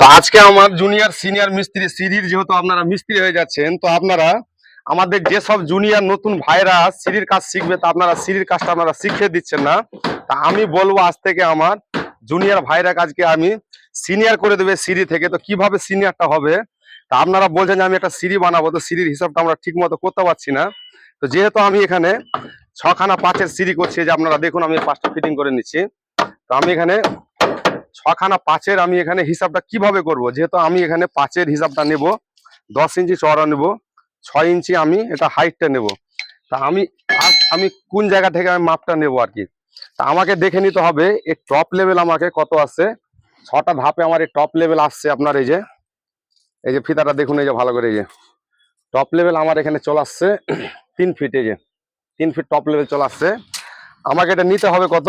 তো আজকে আমার জুনিয়র সিনিয়র মিস্ত্রি, সিঁড়ির যেহেতু আপনারা মিস্ত্রি হয়ে যাচ্ছেন, তো আপনারা আমাদের যেসব জুনিয়র নতুন ভাইরা সিঁড়ির কাজ শিখবে, তা আপনারা সিঁড়ির কাজটা আপনারা শিখিয়ে দিচ্ছেন না। তা আমি বলব আজ থেকে আমার জুনিয়র ভাইরা কাজকে আমি সিনিয়র করে দেবে সিঁড়ি থেকে। তো কীভাবে সিনিয়রটা হবে? তা আপনারা বলছেন যে আমি একটা সিঁড়ি বানাবো, তো সিঁড়ির হিসাবটা আমরা ঠিক মতো করতে পারছি না। তো যেহেতু আমি এখানে ছখানা পাঁচের সিঁড়ি করছি, যে আপনারা দেখুন আমি পাঁচটা ফিটিং করে নিচ্ছি। তো আমি এখানে ছখানা পাঁচের আমি এখানে হিসাবটা কীভাবে করব? যেহেতু আমি এখানে পাঁচের হিসাবটা নেব, দশ ইঞ্চি চড়া নেব, ছয় ইঞ্চি আমি এটা হাইটটা নেব। তা আমি আমি কোন জায়গা থেকে আমি মাপটা নেব আর কি? তা আমাকে দেখে নিতে হবে এই টপ লেভেল আমাকে কত আসছে ছটা ধাপে আমার এই টপ লেভেল আসছে আপনার এই যে এই যে ফিতাটা দেখুন, এই যে ভালো করে এই যে। টপ লেভেল আমার এখানে চলে আসছে তিন ফিট এই যে। তিন ফিট টপ লেভেল চলে আসছে। আমাকে এটা নিতে হবে কত?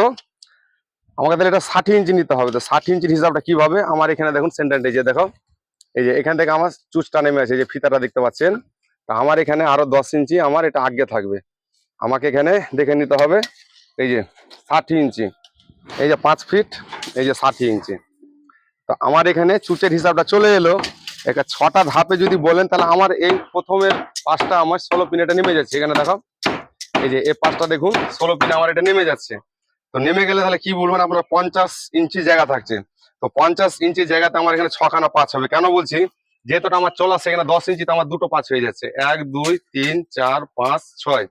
আমাকে তাহলে এটা ষাট ইঞ্চি নিতে হবে। তো ষাট ইঞ্চির হিসাবটা কীভাবে? আমার এখানে দেখুন সেন্টারটা যে দেখো, এই যে এখান থেকে আমার চুচটা নেমে আছে যে ফিতাটা দেখতে পাচ্ছেন। তা আমার এখানে আরও দশ ইঞ্চি আমার এটা আগে থাকবে। আমাকে এখানে দেখে নিতে হবে, এই যে ষাট ইঞ্চি, এই যে পাঁচ ফিট, এই যে ষাট ইঞ্চি। তো আমার এখানে চুচের হিসাবটা চলে এলো। একটা ছটা ধাপে যদি বলেন, তাহলে আমার এই প্রথমের পাঁচটা আমার ষোলো পিন এটা নেমে যাচ্ছে। এখানে দেখো, এই যে এই পাঁচটা দেখুন, ষোলো পিন আমার এটা নেমে যাচ্ছে। তো নেমে গেলে তাহলে কি বলবেন আপনার পঞ্চাশ ইঞ্চি জায়গা থাকছে। তো পঞ্চাশ ইঞ্চি জায়গাতে আমার এখানে ছখানা পাঁচ হবে। কেন বলছি? যেহেতু এটা আমার চলা সেখানে দশ ইঞ্চিতে আমার দুটো পাঁচ হয়ে যাচ্ছে। এক, দুই, তিন, চার, পাঁচ, ছয়।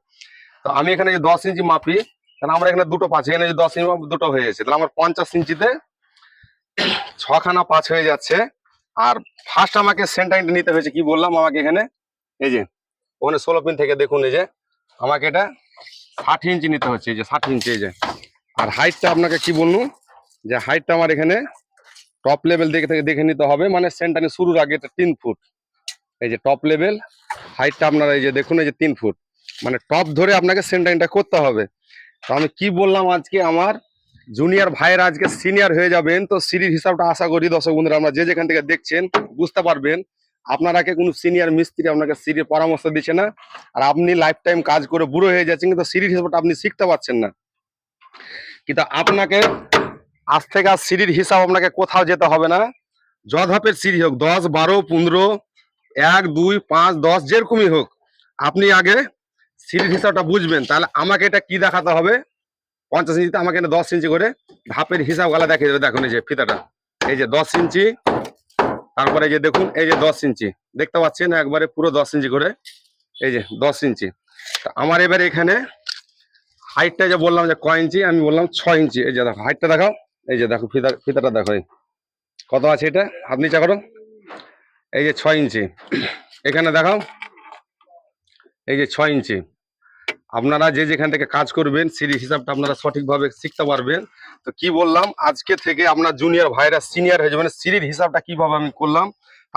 তো আমি এখানে যে দশ ইঞ্চি মাপি, তাহলে আমার এখানে দুটো পাঁচ, এখানে যে দশ ইঞ্চি দুটো হয়ে যাচ্ছে। তাহলে আমার পঞ্চাশ ইঞ্চিতে ছখানা পাঁচ হয়ে যাচ্ছে। আর ফার্স্ট আমাকে সেন্টারটা নিতে হয়েছে, কি বললাম আমাকে এখানে? এই যে, ওখানে ষোলো পিন থেকে দেখুন, এই যে, আমাকে এটা ষাট ইঞ্চি নিতে হচ্ছে, এই যে ষাট ইঞ্চি, এই যে। আর হাইটটা আপনাকে কি বললুম যে হাইটটা আমার এখানে টপ লেভেল দেখে থেকে দেখে নিতে হবে। মানে সেন্টারে শুরুর আগে এটা তিন ফুট এই যে টপ লেভেল হাইটটা আপনারা এই যে দেখুন, এই যে তিন ফুট মানে টপ ধরে আপনাকে সেন্টারিংটা করতে হবে। তো আমি কি বললাম আজকে আমার জুনিয়র ভাইয়ের আজকে সিনিয়র হয়ে যাবেন, তো সিঁড়ির হিসাবটা আশা করি দর্শক বন্ধুরা আমরা যে যেখান থেকে দেখছেন বুঝতে পারবেন। আপনারাকে কোনো সিনিয়র মিস্ত্রি আপনাকে সিঁড়ির পরামর্শ দিচ্ছে না? আর আপনি লাইফ টাইম কাজ করে বুড়ো হয়ে যাচ্ছেন, কিন্তু সিঁড়ির হিসাবটা আপনি শিখতে পারছেন না। কিন্তু আপনাকে আজ থেকে আর সিঁড়ির হিসাব আপনাকে কোথাও যেতে হবে না। জধাপের সিঁড়ি হোক, দশ, বারো, পনেরো, এক, দুই, পাঁচ, দশ, যেরকমই হোক, আপনি আগে সিঁড়ির হিসাবটা বুঝবেন। তাহলে আমাকে এটা কি দেখাতে হবে? পঞ্চাশ ইঞ্চিতে আমাকে এটা দশ ইঞ্চি করে ধাপের হিসাব গালা দেখিয়ে দেবে। দেখুন এই যে ফিতাটা, এই যে দশ ইঞ্চি, তারপরে এই যে দেখুন, এই যে দশ ইঞ্চি, দেখতে পাচ্ছেন? একবারে পুরো দশ ইঞ্চি করে, এই যে দশ ইঞ্চি। আমার এবার এখানে হাইটটা যে বললাম যে কয় ইঞ্চি? আমি বললাম ছয় ইঞ্চি। এই যে দেখো হাইটটা দেখাও। এই যে দেখো, ফিতা ফিতাটা দেখো কত আছে এটা? হাত নিচা করো। এই যে ছয় ইঞ্চি। এখানে দেখাও। এই যে ছয় ইঞ্চি। আপনারা যে যেখান থেকে কাজ করবেন, সিঁড়ি হিসাবটা আপনারা সঠিকভাবে শিখতে পারবেন। তো কি বললাম, আজকে থেকে আপনার জুনিয়র ভাইরা সিনিয়র হয়ে যাবেন সিঁড়ির হিসাবটা কীভাবে আমি করলাম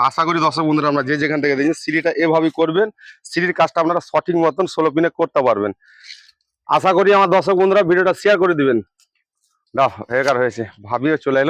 আশা করি দর্শক বন্ধুরা আমরা যে যেখান থেকে দেখছেন, সিঁড়িটা এভাবেই করবেন। সিঁড়ির কাজটা আপনারা সঠিক মতন ষোলো পিনে করতে পারবেন। আশা করি আমার দর্শক বন্ধুরা ভিডিওটা শেয়ার করে দিবেন। দাও হয়েছে। ভাবিও চলে